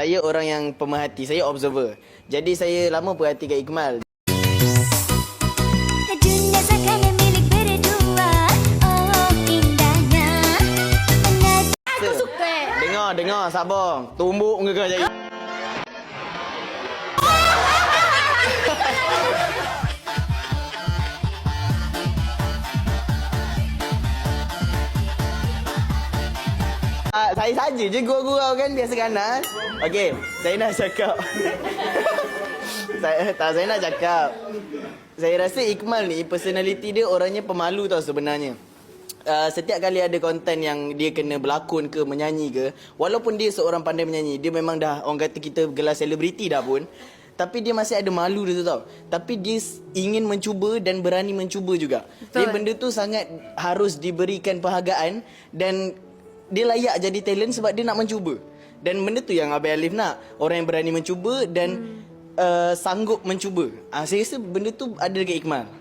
Saya orang yang pemerhati, saya observer. Jadi saya lama perhatikan Oh indahnya Aku suka. Dengar, dengar, sabar. Tumbuk muka kau jadi. Ah, saya saja je gurau-gurau kan biasa ganas. Okey, saya nak cakap. saya tak saya nak cakap. Saya rasa Ikmal ni personality dia orangnya pemalu tau sebenarnya. Uh, setiap kali ada konten yang dia kena berlakon ke menyanyi ke walaupun dia seorang pandai menyanyi dia memang dah orang kata kita gelar selebriti dah pun tapi dia masih ada malu dia tu tau tapi dia ingin mencuba dan berani mencuba juga dia Betul. benda tu sangat harus diberikan perhargaan dan dia layak jadi talent sebab dia nak mencuba. Dan benda tu yang Abang Alif nak. Orang yang berani mencuba dan uh, sanggup mencuba. Uh, saya rasa benda tu ada dekat Ikmal